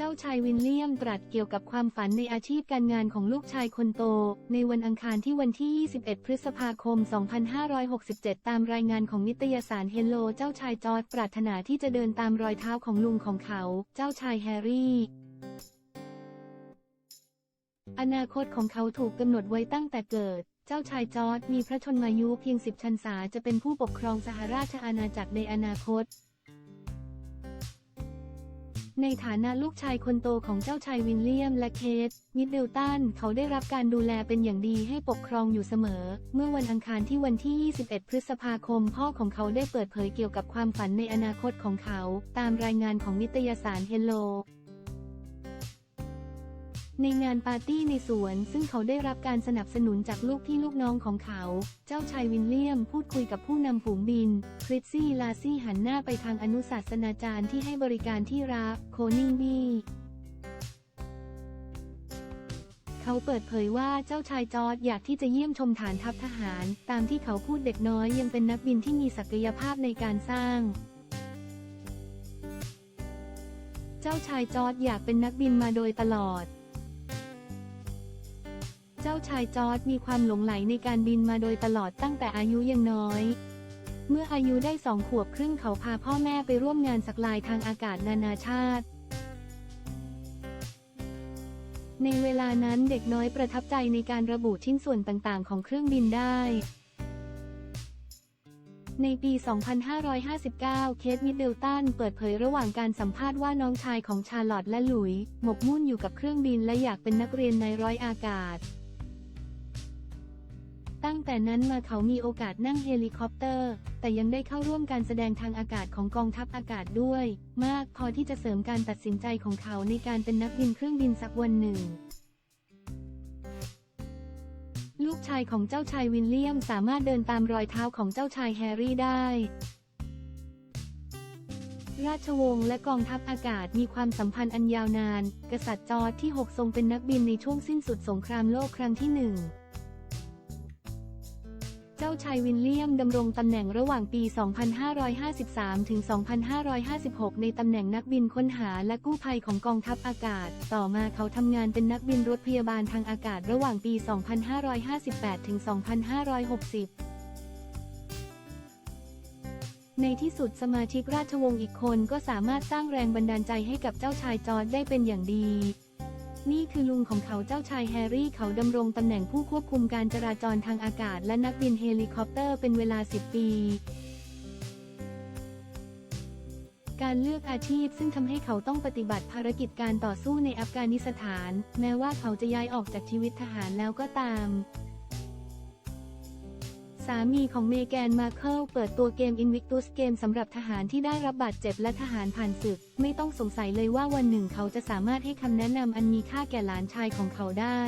จ้าชายวินเลียมตรัสเกี่ยวกับความฝันในอาชีพการงานของลูกชายคนโต ในวันอังคารที่วันที่ 21 พฤษภาคม 2567 ตามรายงานของนิตยสารเฮลโล เจ้าชายจอร์ดปรารถนาที่จะเดินตามรอยเท้าของลุงของเขา เจ้าชายแฮร์รี่อนาคตของเขาถูกกำหนดไว้ตั้งแต่เกิด เจ้าชายจอร์ดมีพระชนมายุเพียงสิบชันษาจะเป็นผู้ปกครองสหราชอาณาจักรในอนาคต ในฐานะลูกชายคนโตของเจ้าชายวินเลียมและเคท มิดเดิลตัน เขาได้รับการดูแลเป็นอย่างดีให้ปกครองอยู่เสมอ เมื่อวันอังคารที่วันที่ 21 พฤษภาคม พ่อของเขาได้เปิดเผยเกี่ยวกับความฝันในอนาคตของเขา ตามรายงานของนิตยสารเฮลโล ในงานปาร์ตี้ในสวนซึ่งเขาได้รับการสนับสนุนจากลูกพี่ลูกน้องของเขา เจ้าชายวินเลียมพูดคุยกับผู้นำฝูงบิน คริสซี่ลาซี่หันหน้าไปทางอนุศาสนาจารย์ที่ให้บริการที่รักโคนิงบีเขาเปิดเผยว่าเจ้าชายจอร์ดอยากที่จะเยี่ยมชมฐานทัพทหาร ตามที่เขาพูดเด็กน้อยยังเป็นนักบินที่มีศักยภาพในการสร้างเจ้าชายจอร์ดอยากเป็นนักบินมาโดยตลอด จ้าชายจอร์ดมีความหลงไหลในการบินมาโดยตลอดตั้งแต่อายุยังน้อย เมื่ออายุได้สองขวบครึ่งเขาพาพ่อแม่ไปร่วมงานสักลายทางอากาศนานาชาติ ในเวลานั้นเด็กน้อยประทับใจในการระบุชิ้นส่วนต่างๆ ของเครื่องบินได้ในปี 2559 เคทมิดเดิลตันเปิดเผยระหว่างการสัมภาษณ์ว่าน้องชายของชาร์ลอตและหลุย หมกมุ่นอยู่กับเครื่องบินและอยากเป็นนักเรียนในร้อยอากาศ ตั้งแต่นั้นมาเขามีโอกาสนั่งเฮลิคอปเตอร์ แต่ยังได้เข้าร่วมการแสดงทางอากาศของกองทัพอากาศด้วย มากพอที่จะเสริมการตัดสินใจของเขาในการเป็นนักบินเครื่องบินสักวันหนึ่ง ลูกชายของเจ้าชายวินเลียมสามารถเดินตามรอยเท้าของเจ้าชายแฮร์รี่ได้ ราชวงศ์และกองทัพอากาศมีความสัมพันธ์อันยาวนาน กษัตริย์จอร์จที่ 6 ทรงเป็นนักบินในช่วงสิ้นสุดสงครามโลกครั้งที่หนึ่ง เจ้าชายวินเลียมดำรงตำแหน่งระหว่างปี 2553 ถึง 2556 ในตำแหน่งนักบินค้นหาและกู้ภัยของกองทัพอากาศ ต่อมาเขาทำงานเป็นนักบินรถพยาบาลทางอากาศระหว่างปี 2558 ถึง 2560ในที่สุดสมาชิกราชวงศ์อีกคนก็สามารถสร้างแรงบันดาลใจให้กับเจ้าชายจอร์จได้เป็นอย่างดี นี่คือลุงของเขาเจ้าชายแฮร์รี่เขาดำรงตำแหน่งผู้ควบคุมการจราจรทางอากาศและนักบินเฮลิคอปเตอร์เป็นเวลา 10 ปี การเลือกอาชีพซึ่งทำให้เขาต้องปฏิบัติภารกิจการต่อสู้ในอัฟกานิสถาน แม้ว่าเขาจะย้ายออกจากชีวิตทหารแล้วก็ตาม สามีของเมแกนมาเคิลเปิดตัวเกม Invictus เกมสำหรับทหารที่ได้รับบาดเจ็บและทหารผ่านศึก ไม่ต้องสงสัยเลยว่าวันหนึ่งเขาจะสามารถให้คำแนะนำอันมีค่าแก่หลานชายของเขาได้